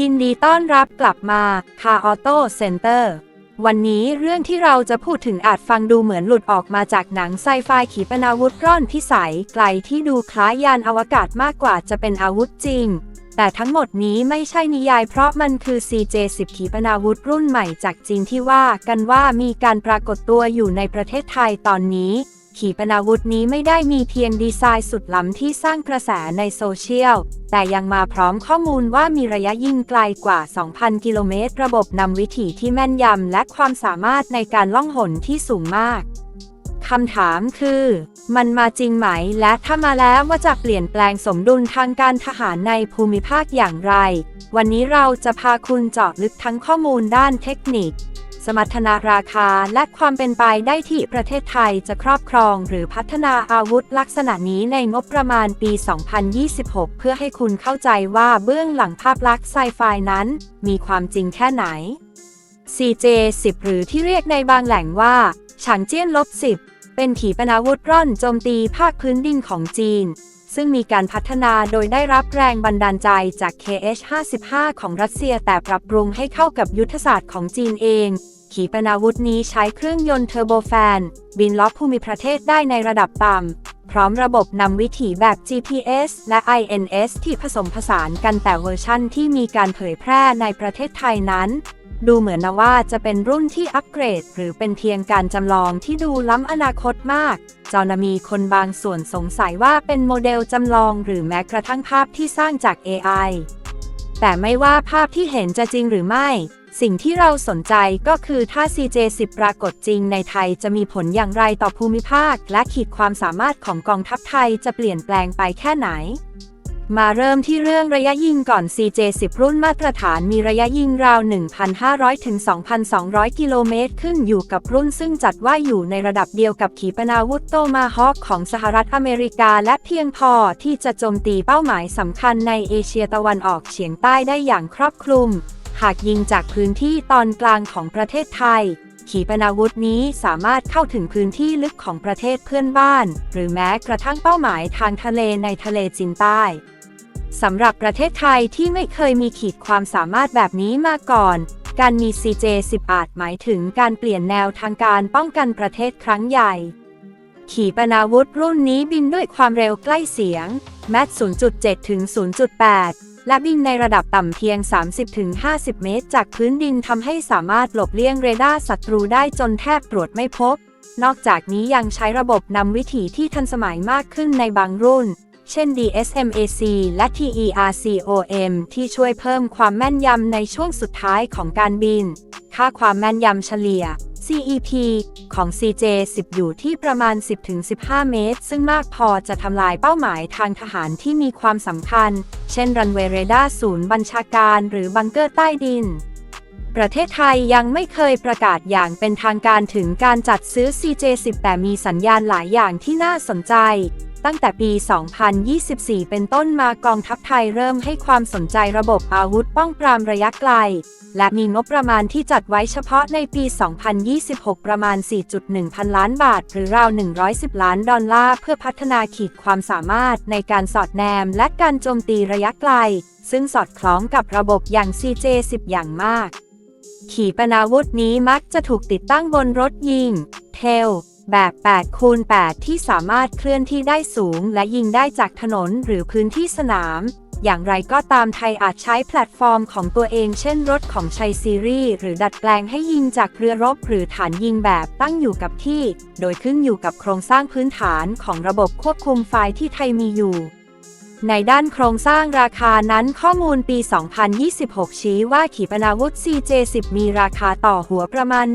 ยินดีต้อนรับกลับมาคาออโต้เซ็นเตอร์ วันนี้เรื่องที่เราจะพูดถึงอาจฟังดูเหมือนหลุดออกมาจากหนังไซไฟขีปนาวุธร่อนพิสัย ไกลที่ดูคล้ายยานอวกาศมากกว่าจะเป็นอาวุธจริง แต่ทั้งหมดนี้ไม่ใช่นิยายเพราะมันคือ CJ10 ขีปนาวุธรุ่นใหม่จากจีนที่ว่ากันว่ามีการปรากฏตัวอยู่ในประเทศไทยตอนนี้ ขีปนาวุธนี้ไม่ได้มีเพียงดีไซน์สุดล้ำที่สร้างกระแสในโซเชียล แต่ยังมาพร้อมข้อมูลว่ามีระยะยิงไกลกว่า 2,000 กิโลเมตร ระบบนำวิถีที่แม่นยำและความสามารถในการล่องหนที่สูงมากคำถามคือ มันมาจริงไหม และถ้ามาแล้วว่าจะเปลี่ยนแปลงสมดุลทางการทหารในภูมิภาคอย่างไร วันนี้เราจะพาคุณเจาะลึกทั้งข้อมูลด้านเทคนิค สมรรถนะราคาและความเป็นไปได้ที่ประเทศไทยจะครอบครองหรือพัฒนาอาวุธลักษณะนี้ในงบประมาณปี 2026 เพื่อให้คุณเข้าใจว่าเบื้องหลังภาพลักษณ์ไซไฟนั้น มีความจริงแค่ไหน CJ10 หรือที่เรียกในบางแหล่งว่าฉางเจี้ยนลบ10 เป็นขีปนาวุธร่อนโจมตีภาคพื้นดินของจีน ซึ่งมีการพัฒนาโดยได้รับแรงบันดาลใจจาก KH-55 ของรัสเซียแต่ปรับปรุงให้เข้ากับยุทธศาสตร์ของจีนเอง ขีปนาวุธนี้ใช้เครื่องยนต์เทอร์โบแฟน บินล็อกภูมิประเทศได้ในระดับต่ำ พร้อมระบบนำวิถีแบบ GPS และ INS ที่ผสมผสานกันแต่เวอร์ชั่นที่มีการเผยแพร่ในประเทศไทยนั้น ดูเหมือนนะว่าจะเป็นรุ่นที่อัปเกรด หรือเป็นเพียงการจำลองที่ดูล้ำอนาคตมาก จอนมีคนบางส่วนสงสัยว่าเป็นโมเดลจำลองหรือแม้กระทั่งภาพที่สร้างจาก AI แต่ไม่ว่าภาพที่เห็นจะจริงหรือไม่ สิ่งที่เราสนใจก็คือถ้า CJ10 ปรากฏจริงในไทยจะมีผลอย่างไรต่อภูมิภาค และขีดความสามารถของกองทัพไทยจะเปลี่ยนแปลงไปแค่ไหน มาเริ่มที่เรื่องระยะยิงก่อน CJ10 รุ่นมาตรฐานมีระยะยิงราว 1,500 ถึง 2,200 กิโลเมตร ขึ้นอยู่กับรุ่นซึ่งจัดว่าอยู่ในระดับเดียวกับขีปนาวุธโตมาฮอคของสหรัฐอเมริกา และเพียงพอที่จะโจมตีเป้าหมายสำคัญในเอเชียตะวันออกเฉียงใต้ได้อย่างครอบคลุม หากยิงจากพื้นที่ตอนกลางของประเทศไทยขีปนาวุธนี้สามารถเข้าถึงพื้นที่ลึกของประเทศเพื่อนบ้าน หรือแม้กระทั่งเป้าหมายทางทะเลในทะเลจีนใต้ สำหรับประเทศไทยที่ไม่เคยมีขีดความสามารถแบบนี้มาก่อน การมี CJ10 อาจหมายถึงการเปลี่ยนแนวทางการป้องกันประเทศครั้งใหญ่ ขีปนาวุธรุ่นนี้บินด้วยความเร็วใกล้เสียง แมท0.7 ถึง 0.8 และบินในระดับต่ำเพียง 30-50 เมตร จากพื้นดินทำให้สามารถหลบเลี่ยงเรดาร์ศัตรูได้จนแทบตรวจไม่พบ นอกจากนี้ยังใช้ระบบนำวิถีที่ทันสมัยมากขึ้นในบางรุ่น เช่น DSMAC และ TERCOM ที่ช่วยเพิ่มความแม่นยำในช่วงสุดท้ายของการบิน ค่าความแม่นยำเฉลี่ย CEP ของ CJ10 อยู่ที่ประมาณ 10-15 เมตร ซึ่งมากพอจะทำลายเป้าหมายทางทหารที่มีความสำคัญ เช่นรันเวย์เรดาร์ศูนย์บัญชาการหรือบังเกอร์ใต้ดิน ประเทศไทยยังไม่เคยประกาศอย่างเป็นทางการถึงการจัดซื้อ CJ10 แต่มีสัญญาณหลายอย่างที่น่าสนใจ ตั้งแต่ปี 2024 เป็นต้นมากองทัพไทยเริ่มให้ความสนใจระบบอาวุธป้องปรามระยะไกล และมีงบประมาณที่จัดไว้เฉพาะในปี 2026 ประมาณ 4.1 พันล้านบาท หรือราว 110 ล้านดอลลาร์ เพื่อพัฒนาขีดความสามารถในการสอดแนมและการโจมตีระยะไกล ซึ่งสอดคล้องกับระบบอย่าง CJ10 อย่างมาก ขีปนาวุธนี้มักจะถูกติดตั้งบนรถยิง เทล แบบ8คูณ8ที่สามารถเคลื่อนที่ได้สูง และยิงได้จากถนนหรือพื้นที่สนาม อย่างไรก็ตามไทยอาจใช้แพลตฟอร์มของตัวเองเช่นรถของชัยซีรีส์หรือดัดแปลงให้ยิงจากเรือรบหรือฐานยิงแบบตั้งอยู่กับที่ โดยขึ้นอยู่กับโครงสร้างพื้นฐานของระบบควบคุมไฟที่ไทยมีอยู่ ในด้านโครงสร้างราคานั้นข้อมูลปี 2026 ชี้ว่าขีปนาวุธ CJ10 มีราคาต่อหัวประมาณ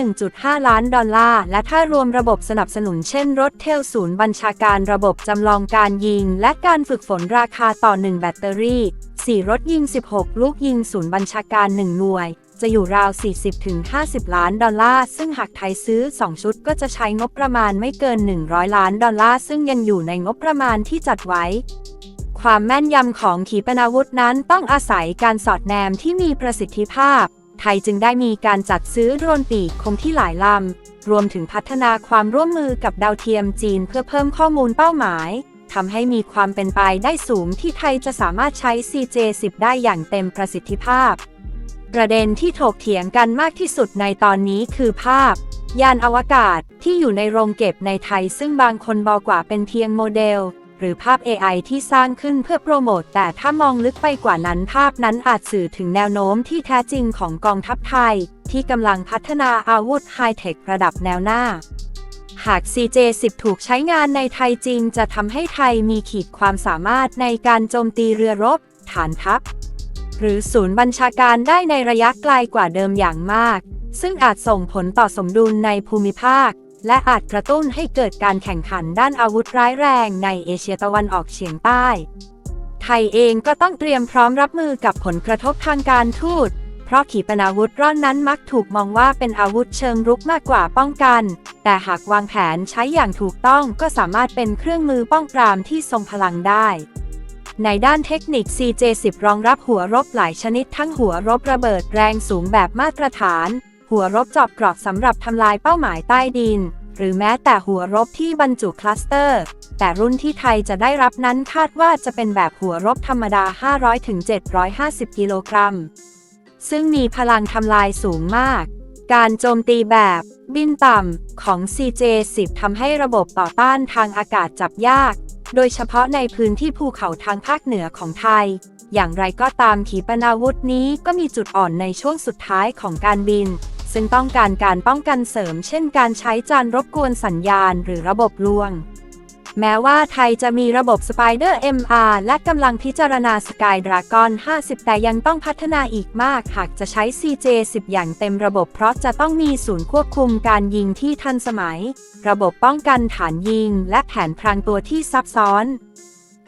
1-1.5 ล้านดอลลาร์ และถ้ารวมระบบสนับสนุนเช่นรถเทลศูนย์บัญชาการระบบจำลองการยิง และการฝึกฝนราคาต่อ 1 แบตเตอรี่ 4 รถยิง 16 ลูกยิงศูนย์บัญชาการ 1 หน่วยจะอยู่ราว 40-50 ล้านดอลลาร์ ซึ่งหากไทยซื้อ 2 ชุดก็จะใช้งบประมาณไม่เกิน 100 ล้านดอลลาร์ ซึ่งยังอยู่ในงบประมาณที่จัดไว้ ความแม่นยำของขีปนาวุธนั้นต้องอาศัยการสอดแนมที่มีประสิทธิภาพ ไทยจึงได้มีการจัดซื้อโดรนปีกคงที่หลายลำ รวมถึงพัฒนาความร่วมมือกับดาวเทียมจีนเพื่อเพิ่มข้อมูลเป้าหมายทำให้มีความเป็นไปได้สูงที่ไทยจะสามารถใช้ CJ10 ได้อย่างเต็มประสิทธิภาพ ประเด็นที่ถกเถียงกันมากที่สุดในตอนนี้คือภาพ ยานอวกาศที่อยู่ในโรงเก็บในไทยซึ่งบางคนบอกว่าเป็นเพียงโมเดล หรือภาพ AI ที่สร้างขึ้นเพื่อโปรโมทแต่ถ้ามองลึกไปกว่านั้นภาพนั้นอาจสื่อถึงแนวโน้มที่แท้จริงของกองทัพไทย ที่กำลังพัฒนาอาวุธไฮเทคระดับแนวหน้า หาก CJ10 ถูกใช้งานในไทยจริง จะทำให้ไทยมีขีดความสามารถในการโจมตีเรือรบ ฐานทัพ หรือศูนย์บัญชาการได้ในระยะไกลกว่าเดิมอย่างมาก ซึ่งอาจส่งผลต่อสมดุลในภูมิภาค และอาจกระตุ้นให้เกิดการแข่งขันด้านอาวุธร้ายแรงในเอเชียตะวันออกเฉียงใต้ ไทยเองก็ต้องเตรียมพร้อมรับมือกับผลกระทบทางการทูต เพราะขีปนาวุธร่อนนั้นมักถูกมองว่าเป็นอาวุธเชิงรุกมากกว่าป้องกัน แต่หากวางแผนใช้อย่างถูกต้องก็สามารถเป็นเครื่องมือป้องปรามที่ทรงพลังได้ในด้านเทคนิค CJ10 รองรับหัวรบหลายชนิดทั้งหัวรบระเบิดแรงสูงแบบมาตรฐาน หัวรบจอบกรอบสำหรับทำลายเป้าหมายใต้ดิน หรือแม้แต่หัวรบที่บรรจุคลัสเตอร์ แต่รุ่นที่ไทยจะได้รับนั้นคาดว่าจะเป็นแบบหัวรบธรรมดา 500-750 กิโลกรัม ซึ่งมีพลังทำลายสูงมาก การโจมตีแบบบินต่ำของ CJ10 ทำให้ระบบต่อต้านทางอากาศจับยาก โดยเฉพาะในพื้นที่ภูเขาทางภาคเหนือของไทย อย่างไรก็ตามขีปนาวุธนี้ก็มีจุดอ่อนในช่วงสุดท้ายของการบิน ซึ่งต้องการการป้องกันเสริม เช่นการใช้จานรบกวนสัญญาณหรือระบบลวง แม้ว่าไทยจะมีระบบ Spider MR และกำลังพิจารณา Sky Dragon 50 แต่ยังต้องพัฒนาอีกมาก หากจะใช้ CJ10 อย่างเต็มระบบเพราะจะต้องมีศูนย์ควบคุมการยิงที่ทันสมัย ระบบป้องกันฐานยิง และแผนพรางตัวที่ซับซ้อน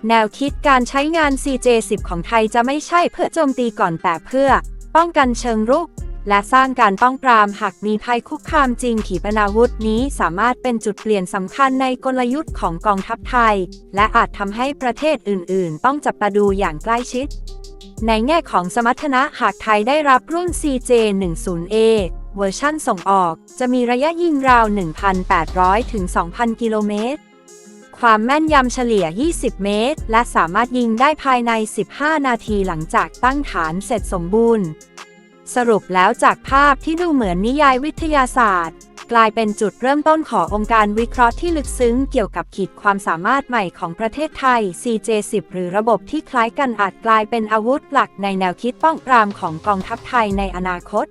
แนวคิดการใช้งาน CJ10 ของไทยจะไม่ใช่เพื่อโจมตีก่อนแต่เพื่อ ป้องกันเชิงรุก และสร้างการป้องปรามหากมีภัยคุกคามจริงขีปนาวุธนี้สามารถเป็นจุดเปลี่ยนสำคัญในกลยุทธ์ของกองทัพไทย และอาจทำให้ประเทศอื่น ๆ ต้องจับตาดูอย่างใกล้ชิด ในแง่ของสมรรถนะหากไทยได้รับรุ่น CJ10A เวอร์ชั่นส่งออก จะมีระยะยิงราว 1,800 ถึง 2,000 กิโลเมตร ความแม่นยำเฉลี่ย 20 เมตร และสามารถยิงได้ภายใน 15 นาทีหลังจากตั้งฐานเสร็จสมบูรณ์ สรุปแล้วจากภาพที่ดูเหมือนนิยายวิทยาศาสตร์ กลายเป็นจุดเริ่มต้นขององค์การวิเคราะห์ที่ลึกซึ้งเกี่ยวกับขีดความสามารถใหม่ของประเทศไทย CJ10 หรือระบบที่คล้ายกันอาจกลายเป็นอาวุธหลักในแนวคิดป้องปรามของกองทัพไทยในอนาคต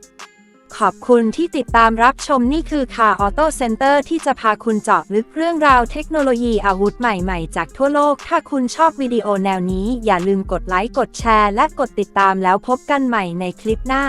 ขอบคุณที่ติดตามรับชมนี่คือคาออโต้เซ็นเตอร์ที่จะพาคุณเจาะลึกเรื่องราวเทคโนโลยีอาวุธใหม่ๆ จากทั่วโลก ถ้าคุณชอบวิดีโอแนวนี้ อย่าลืมกดไลค์ กดแชร์ และกดติดตามแล้วพบกันใหม่ในคลิปหน้า